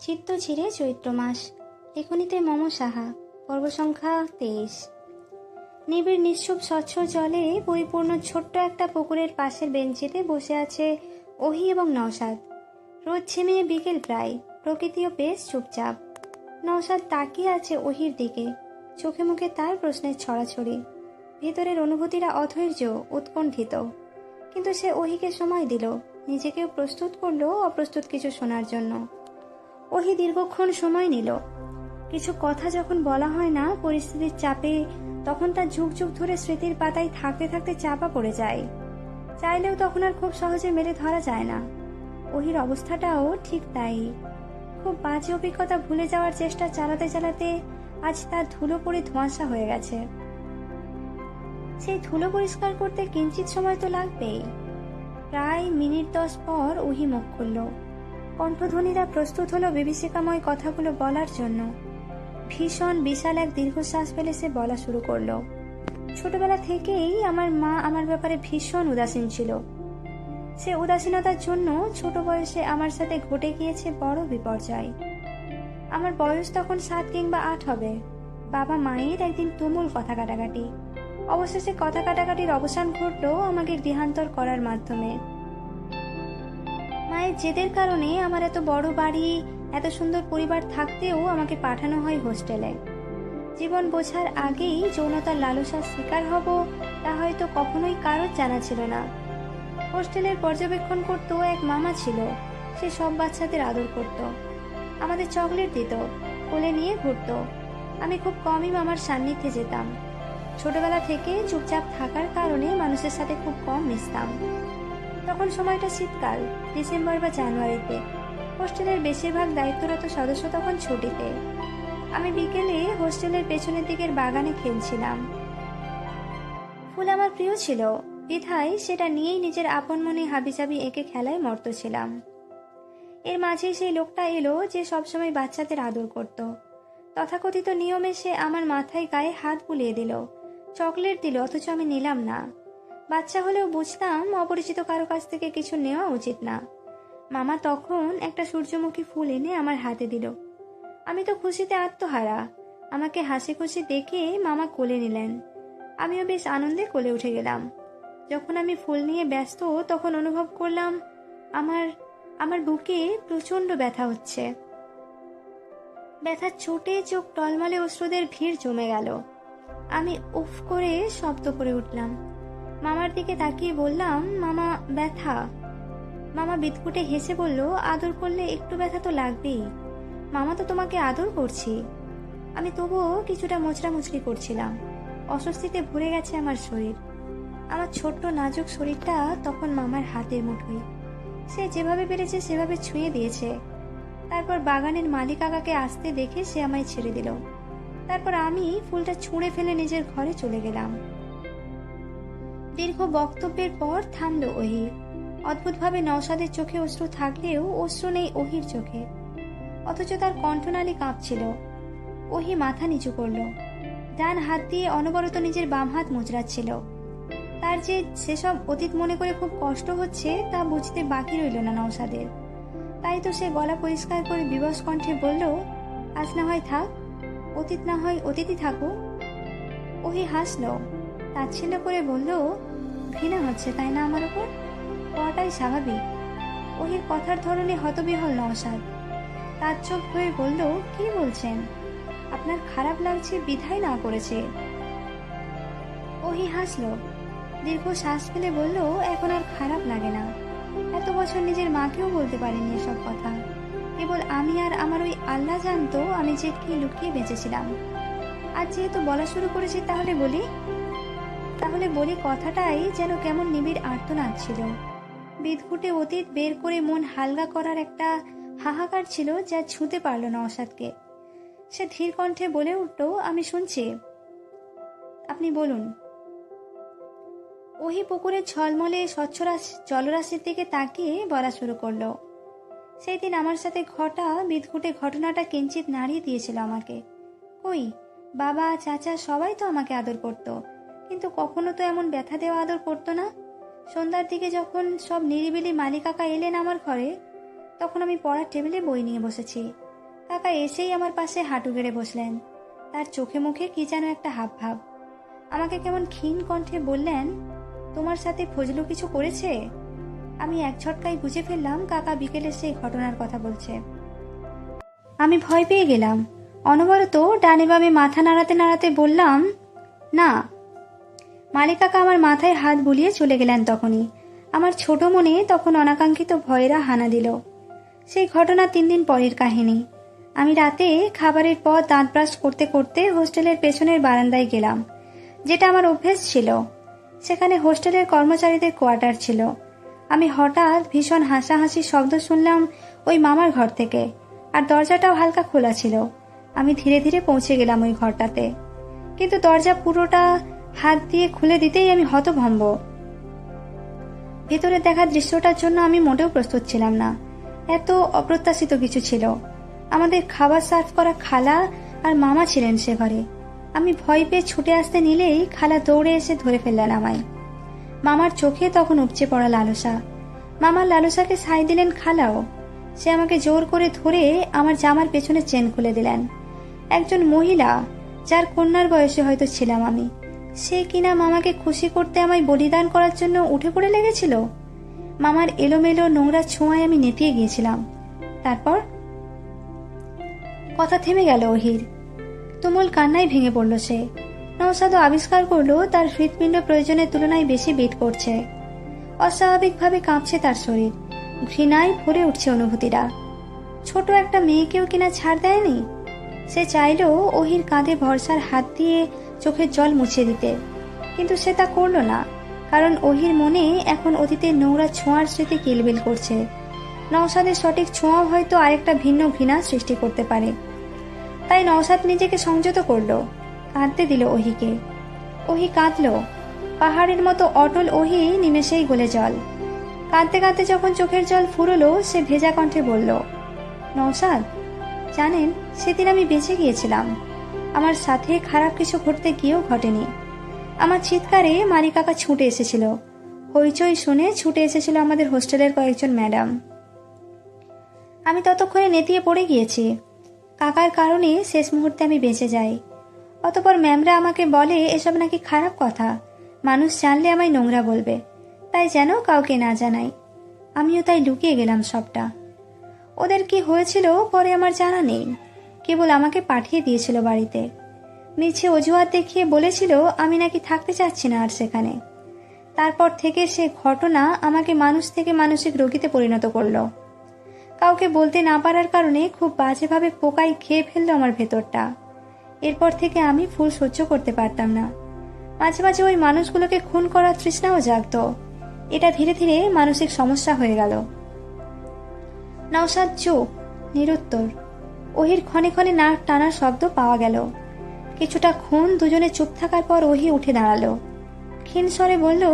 চিত্ত ছিঁড়ে চৈত্র মাস। লেখনীতে মম সাহা, পর্ব সংখ্যা তেইশ। নিবিড় নিশ্চুপ স্বচ্ছ জলে পরিপূর্ণ ছোট্ট একটা পুকুরের পাশের বেঞ্চিতে বসে আছে ওহি এবং নওশাদ। রোদ ঝিমিয়ে বিকেল প্রায়, প্রকৃতিও বেশ চুপচাপ। নওশাদ তাকিয়ে আছে ওহির দিকে, চোখে মুখে তার প্রশ্নের ছড়াছড়ি। ভিতরের অনুভূতিরা অধৈর্য, উৎকণ্ঠিত। কিন্তু সে ওহিকে সময় দিল, নিজেকেও প্রস্তুত করল অপ্রস্তুত কিছু শোনার জন্য। ওহি দীর্ঘক্ষণ সময় নিল। কিছু কথা যখন বলা হয় না পরিস্থিতির চাপে, তখন তার যুগ যুগ ধরে স্মৃতির পাতায় থাকতে থাকতে চাপা পড়ে যায়। চাইলেও তখন আর খুব সহজে মেরে ধরা যায় না। ওহির অবস্থাটাও ঠিক তাই। খুব বাজে অভিজ্ঞতা ভুলে যাওয়ার চেষ্টা চালাতে চালাতে আজ তার ধুলো পড়ে ধোঁয়াশা হয়ে গেছে। সেই ধুলো পরিষ্কার করতে কিঞ্চিত সময় তো লাগবেই। প্রায় মিনিট দশ পর ওহি মুখ খুলল। কণ্ঠধ্বনিরা প্রস্তুত হলো বিভীষিকাময় কথাগুলো বলার জন্য। ভীষণ বিশাল এক দীর্ঘশ্বাস ফেলে সে বলা শুরু করল। ছোটবেলা থেকেই আমার মা আমার ব্যাপারে ভীষণ উদাসীন ছিল। সে উদাসীনতার জন্য ছোট বয়সে আমার সাথে ঘটে গিয়েছে বড় বিপর্যয়। আমার বয়স তখন সাত কিংবা আট হবে। বাবা মায়ের একদিন তুমুল কথা কাটাকাটি। অবশেষে কথা কাটাকাটির অবসান ঘটলো আমাকে গৃহান্তর করার মাধ্যমে। মায়ের জেদের কারণে আমার এত বড় বাড়ি, এত সুন্দর পরিবার থাকতেও আমাকে পাঠানো হয় হোস্টেলে। জীবন বোঝার আগেই যৌনতার লালসার শিকার হব, তা হয়তো কখনোই কারোর জানা ছিল না। হোস্টেলের পর্যবেক্ষণ করতো এক মামা ছিল, সে সব বাচ্চাদের আদর করত। আমাদের চকলেট দিত, কোলে নিয়ে ঘুরতো। আমি খুব কমই মামার সান্নিধ্যে যেতাম। ছোটবেলা থেকে চুপচাপ থাকার কারণে মানুষের সাথে খুব কম মিশতাম। তখন সময়টা শীতকাল, ডিসেম্বর বা জানুয়ারিতে। হোস্টেলের বেশিরভাগ দায়িত্বরত সদস্য তখন ছুটিতে। আমি বিকেলে হোস্টেলের পেছনের দিকের বাগানে খেলছিলাম। ফুল আমার প্রিয় ছিল। বিধায় সেটা নিয়েই নিজের আপন মনে হাবিজাবি এঁকে খেলায় মর্ত ছিলাম। এর মাঝে সেই লোকটা এলো যে সবসময় বাচ্চাদের আদর করত। তথাকথিত নিয়মে সে আমার মাথায় গায়ে হাত বুলিয়ে দিল। চকলেট দিল, অথচ আমি নিলাম না। বাচ্চা হলেও বুঝতাম অপরিচিত কারও কাছ থেকে কিছু নেওয়া উচিত না। মামা তখন একটা সূর্যমুখী ফুল এনে আমার হাতে দিল। আমি তো খুশিতে আত্মহারা। আমাকে হাসি খুশি দেখে মামা কোলে নিলেন। আমিও বেশ আনন্দে কোলে উঠে গেলাম। যখন আমি ফুল নিয়ে ব্যস্ত, তখন অনুভব করলাম আমার আমার বুকে প্রচণ্ড ব্যথা হচ্ছে। ব্যথার চোটে চোখ টলমলে অশ্রুদের ভিড় জমে গেল। আমি উফ করে শব্দ করে উঠলাম। মামার দিকে তাকিয়ে বললাম, মামা, ব্যথা। মামা বিদকুটে হেসে বলল, আদর করলে একটু ব্যথা তো লাগবেই। মামা তো তোমাকে আদর করছি। আমি তবুও কিছুটা মোচড়া মুচড়ি করছিলাম। অস্বস্তিতে ভরে গেছে আমার শরীর। আমার ছোট্ট নাজুক শরীরটা তখন মামার হাতের মুঠোয়। সে যেভাবে পেরেছে সেভাবে ছুঁয়ে দিয়েছে। তারপর বাগানের মালিক কাকাকে আসতে দেখে সে আমায় ছেড়ে দিল। তারপর আমি ফুলটা ছুঁড়ে ফেলে নিজের ঘরে চলে গেলাম। দীর্ঘ বক্তব্যের পর থামলো ওহি অদ্ভুতভাবে নওশাদের চোখে অশ্রু থাকলেও অশ্রু নেই অহির চোখে। অথচ তার কণ্ঠনালী কাঁপছিল। ওহি মাথা নিচু করল। ডান হাত দিয়ে অনবরত নিজের বাম হাত মুচড়াচ্ছিল। তার যে সেসব অতীত মনে করে খুব কষ্ট হচ্ছে তা বুঝতে বাকি রইল না নওশাদের। তাই তো সে গলা পরিষ্কার করে বিবশ কণ্ঠে বলল, আজ না হয় থাক, অতীত না হয় অতীতই থাকুক। ওহি হাসলো। তাচ্ছিল্য করে বলল, ঘৃণা হচ্ছে, তাই না আমার উপর? হওয়াটাই স্বাভাবিক। ওহির কথার ধরনে হতবিহল নওশাদ। তার চোখ হয়ে বলল, কি বলছেন? আপনার খারাপ লাগছে বিধায় না করেছে। ওহি হাসলো, দীর্ঘ শ্বাস ফেলে বলল, এখন আর খারাপ লাগে না। এত বছর নিজের মাকেও বলতে পারিনি এসব কথা। কেবল আমি আর আমার ওই আল্লাহ জানতো আমি যে কি লুকিয়ে বেঁচেছিলাম। আর যেহেতু বলা শুরু করেছি তাহলে বলি তাহলে বলি কথাটাই যেন কেমন নিবিড় আর্তনাদ ছিল। বিদঘুটে অতীত বের করে মন হালকা করার একটা হাহাকার ছিল যা ছুঁতে পারল না অসাদকে সে ধীর কণ্ঠে বলে উঠল, আমি শুনছি। আপনি বলুন। ওহি পুকুরের ঝলমলে স্বচ্ছ রাশ- জলরাশির দিকে তাকিয়ে বলা শুরু করল, সেই দিন আমার সাথে ঘটা বিদঘুটে ঘটনাটা কিঞ্চিত নাড়িয়ে দিয়েছিল আমাকে। কই, বাবা, চাচা সবাই তো আমাকে আদর করত। কিন্তু কখনো তো এমন ব্যথা দেওয়া আদর করতো না। সন্ধ্যার দিকে যখন সব নিরিবিলি মালিকাকা এলেন আমার ঘরে, তখন আমি পড়ার টেবিলে বই নিয়ে বসেছি। কাকা এসেই আমার পাশে হাঁটু গেড়ে বসলেন। তার চোখে মুখে কি যেন একটা হাব ভাব আমাকে কেমন ক্ষীণ কণ্ঠে বললেন, তোমার সাথে ফজলু কিছু করেছে? আমি এক ঝটকায় বুঝে ফেললাম কাকা বিকেলে সেই ঘটনার কথা বলছে। আমি ভয় পেয়ে গেলাম। অনবরত ডানে বামে মাথা নাড়াতে নাড়াতে বললাম, না মালিক কাকা আমার মাথায় হাত বুলিয়ে চলে গেলেন তখনই। আমার ছোট মনে তখন অনাকাঙ্ক্ষিত ভয়েরা হানা দিল। সেই ঘটনা তিন দিন পরের কাহিনী। আমি রাতে খাবারের পর দাঁত ব্রাশ করতে করতে হোস্টেলের পেছনের বারান্দায় গেলাম, যেটা আমার অভ্যেস ছিল। সেখানে হোস্টেলের কর্মচারীদের কোয়ার্টার ছিল। আমি হঠাৎ ভীষণ হাসাহাসি শব্দ শুনলাম ওই মামার ঘর থেকে, আর দরজাটাও হালকা খোলা ছিল। আমি ধীরে ধীরে পৌঁছে গেলাম ওই ঘরটাতে। কিন্তু দরজা পুরোটা হাত দিয়ে খুলে দিতেই আমি হতভম্ব। ভেতরে দেখা দৃশ্যটার জন্য আমি মোটেও প্রস্তুত ছিলাম না। এত অপ্রত্যাশিত কিছু ছিল। আমাদের খাবার সার্ভ করা খালা আর মামা ছিলেন সে ঘরে। আমি ভয় পেয়ে ছুটে আসতে নিলেই খালা দৌড়ে এসে ধরে ফেললেন আমায়। মামার চোখে তখন উপচে পড়া লালসা। মামার লালসাকে সাই দিলেন খালাও। সে আমাকে জোর করে ধরে আমার জামার পেছনে চেন খুলে দিলেন। একজন মহিলা, যার কন্যার বয়সে হয়তো ছিলাম আমি। সে কিনা মামাকে খুশি করতে আমায় বলিদান করার জন্য উঠে পড়ে লেগেছিল? মামার এলোমেলো নোংরা ছোঁয়ায় আমি নেপিয়ে গিয়েছিলাম। তারপর? কথা থেমে গেল ওহির তুমুল কান্নায় ভেঙে পড়ল সে। নৌসাদও আবিষ্কার করল তার হৃৎপিণ্ড প্রয়োজনের তুলনায় বেশি বিট করছে। অস্বাভাবিকভাবে কাঁপছে তার শরীর। ঘৃণায় ভরে উঠছে অনুভূতিরা ছোট একটা মেয়েকেও কিনা ছাড় দেয়নি? সে চাইল ওহির কাঁধে ভরসার হাত দিয়ে চোখের জল মুছে দিতে। কিন্তু সে তা করল না, কারণ ওহির মনে এখন অতীতের নোংরা ছোঁয়ার স্মৃতি কিলবিল করছে। নওসাদের সঠিক ছোঁয়া হয়তো আরেকটা ভিন্ন ঘৃণা সৃষ্টি করতে পারে। তাই নওসাদ নিজেকে সংযত করল, কাঁদতে দিল ওহিকে ওহি কাঁদল, পাহাড়ের মতো অটল ওহি নিমেষেই গলে জল। কাঁদতে কাঁদতে যখন চোখের জল ফুরলো, সে ভেজা কণ্ঠে বলল নওসাদ জানেন, সেদিন আমি বেঁচে গিয়েছিলাম। আমার সাথে খারাপ কিছু ঘটতে গিয়েও ঘটেনি। আমার চিৎকারে মারি কাকা ছুটে এসেছিল। হইচই শুনে ছুটে এসেছিল আমাদের হোস্টেলের কয়েকজন ম্যাডাম। আমি ততক্ষণে নেতিয়ে পড়ে গিয়েছি। কাকার কারণে শেষ মুহূর্তে আমি বেঁচে যাই। অতপর ম্যামরা আমাকে বলে, এসব নাকি খারাপ কথা। মানুষ জানলে আমায় নোংরা বলবে। তাই যেন কাউকে না জানাই। আমিও তাই লুকিয়ে গেলাম সবটা। ওদের কি হয়েছিল পরে আমার জানা নেই। কেবল আমাকে পাঠিয়ে দিয়েছিল বাড়িতে। মিছে অজুহাত দেখিয়ে বলেছিল, আমি নাকি থাকতে চাচ্ছি না আর সেখানে। তারপর থেকে সে ঘটনা আমাকে মানুষ থেকে মানসিক রোগীতে পরিণত করল। কাউকে বলতে না পারার কারণে খুব বাজেভাবে পোকাই খেয়ে ফেলল আমার ভেতরটা। এরপর থেকে আমি ফুল সহ্য করতে পারতাম না। মাঝে মাঝে ওই মানুষগুলোকে খুন করার তৃষ্ণাও জাগত। এটা ধীরে ধীরে মানসিক সমস্যা হয়ে গেল। নওসাদ চোখ নিরুত্তর। ওহির ক্ষণে ক্ষণে নাক টানার শব্দ পাওয়া গেল। কিছুটা ক্ষণ দুজনে চুপ থাকার পর ওহি উঠে দাঁড়াল। ক্ষীণ স্বরে বলল,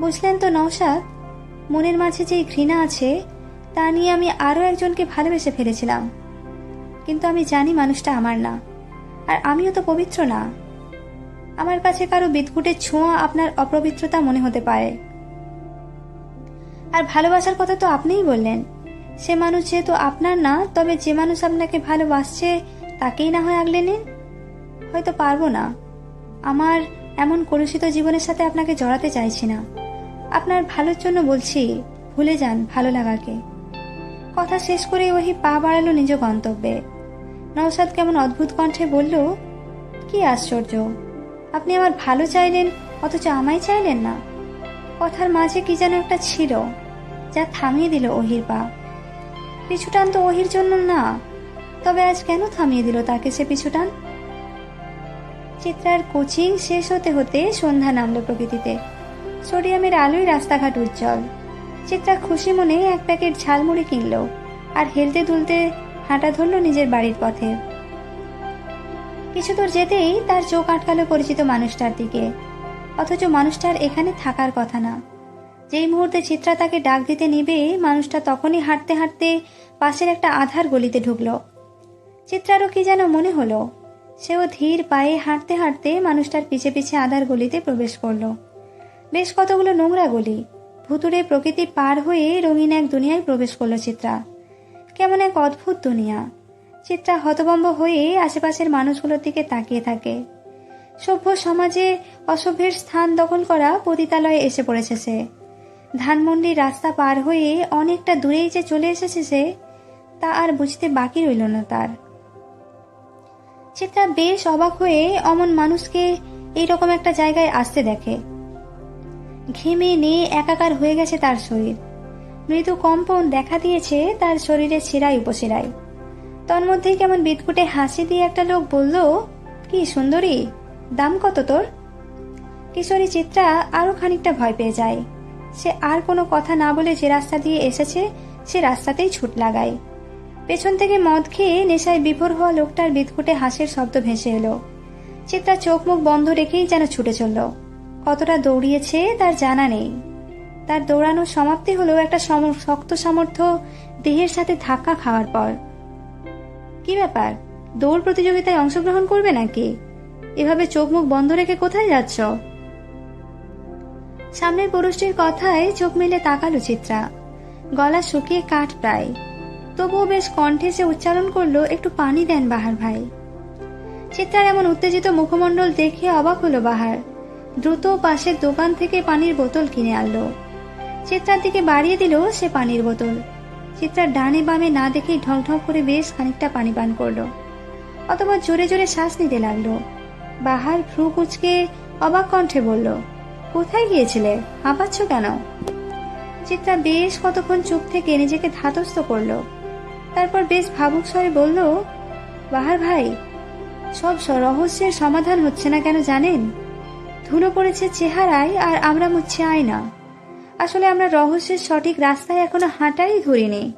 বুঝলেন তো নওসাদ মনের মাঝে যে ঘৃণা আছে, তা নিয়ে আমি আরও একজনকে ভালোবেসে ফেলেছিলাম। কিন্তু আমি জানি মানুষটা আমার না, আর আমিও তো পবিত্র না। আমার কাছে কারও বিদকুটের ছোঁয়া আপনার অপবিত্রতা মনে হতে পারে। আর ভালোবাসার কথা তো আপনিই বললেন সে মানুষ যেহেতু আপনার না, তবে যে মানুষ আপনাকে ভালোবাসছে, তাকেই না হয় আগলে নিন। হয়তো পারব না। আমার এমন কলুষিত জীবনের সাথে আপনাকে জড়াতে চাইছি না। আপনার ভালোর জন্য বলছি, ভুলে যান ভালো লাগাকে। কথা শেষ করে ওহি পা বাড়ালো নিজ গন্তব্যে। নওসাদ কেমন অদ্ভুত কণ্ঠে বলল, কি আশ্চর্য। আপনি আমার ভালো চাইলেন, অথচ আমায় চাইলেন না। কথার মাঝে কি যেন একটা ছিল, যা থামিয়ে দিল ওহির পা। পিছুটান তো ওহির জন্য না। তবে আজ কেন থামিয়ে দিল তাকে সে পিছুটান চিত্রার কোচিং শেষ হতে হতে সন্ধ্যা নামলো প্রকৃতিতে। সোডিয়ামের আলোয় রাস্তাঘাট উজ্জ্বল। চিত্রা খুশি মনে এক প্যাকেট ঝালমুড়ি কিনল আর হেলতে দুলতে হাঁটা ধরল নিজের বাড়ির পথে। কিছু দূর যেতেই তার চোখ আটকালো পরিচিত মানুষটার দিকে। অথচ মানুষটার এখানে থাকার কথা না। যেই মুহূর্তে চিত্রা তাকে ডাক দিতে নিবে, মানুষটা তখনই হাঁটতে হাঁটতে পাশের একটা আধার গলিতে ঢুকল। চিত্রারও কি যেন মনে হলো, সেও ধীর পায়ে হাঁটতে হাঁটতে মানুষটার পিছে পিছে আধার গলিতে প্রবেশ করল। বেশ কতগুলো নোংরা গলি ভুতুরে প্রকৃতি পার হয়ে রঙিন এক দুনিয়ায় প্রবেশ করল চিত্রা। কেমন এক অদ্ভুত দুনিয়া। চিত্রা হতভম্ব হয়ে আশেপাশের মানুষগুলোর দিকে তাকিয়ে থাকে। সভ্য সমাজে অসভ্যের স্থান দখল করা পতিতালয়ে এসে পড়েছে সে। ধানমন্ডির রাস্তা পার হয়ে অনেকটা দূরেই যে চলে এসেছে সে, তা আর বুঝতে বাকি রইল না তার। চিত্রা বেশ অবাক হয়ে অমন মানুষকে এইরকম একটা জায়গায় আসতে দেখে। ঘেমে নিয়ে একাকার হয়ে গেছে তার শরীর। মৃদু কম্পন দেখা দিয়েছে তার শরীরের শিরায় উপশিরায়। তন্মধ্যেই কেমন বিদকুটে হাসি দিয়ে একটা লোক বলল, কি সুন্দরী, দাম কত তোর? কিশোরী চিত্রা আরও খানিকটা ভয় পেয়ে যায়। সে আর কোনো কথা না বলে যে রাস্তা দিয়ে এসেছে, সে রাস্তাতেই ছুট লাগায়। পেছন থেকে মদ খেয়ে নেশায় বিভোর হওয়া লোকটার বিদকুটে হাসির শব্দ ভেসে এলো। সে তার চোখ মুখ বন্ধ রেখেই যেন ছুটে চলল। কতটা দৌড়িয়েছে তার জানা নেই। তার দৌড়ানোর সমাপ্তি হলো একটা শক্ত সামর্থ্য দেহের সাথে ধাক্কা খাওয়ার পর। কি ব্যাপার? দৌড় প্রতিযোগিতায় অংশগ্রহণ করবে নাকি? এভাবে চোখ মুখ বন্ধ রেখে কোথায় যাচ্ছ? সামনের পুরুষটির কথায় চোখ মেলে তাকালো চিত্রা। গলা শুকিয়ে কাঠ প্রায়। তবুও বেশ কণ্ঠে সে উচ্চারণ করল, একটু পানি দেন বাহার ভাই। চিত্রার এমন উত্তেজিত মুখমণ্ডল দেখে অবাক হলো বাহার। দ্রুত পাশের দোকান থেকে পানির বোতল কিনে আনলো। চিত্রার দিকে বাড়িয়ে দিল সে পানির বোতল। চিত্রার ডানে বামে না দেখেই ঢক ঢক করে বেশ খানিকটা পানি পান করল। অতবার জোরে জোরে শ্বাস নিতে লাগল। বাহার ভ্রু কুচকে অবাক কণ্ঠে বলল কোথায় গিয়েছিলে? হাঁপাচ্ছ কেন? চিত্রা বেশ কতক্ষণ চুপ থেকে নিজেকে ধাতস্থ করল। তারপর বেশ ভাবুক স্বরে বলল, বাহার ভাই, সব রহস্যের সমাধান হচ্ছে না কেন জানেন? ধুলো পড়েছে চেহারায় আর আমরা মুচ্ছে আয়না। আসলে আমরা রহস্যের সঠিক রাস্তায় এখনও হাঁটাই ধরিনি।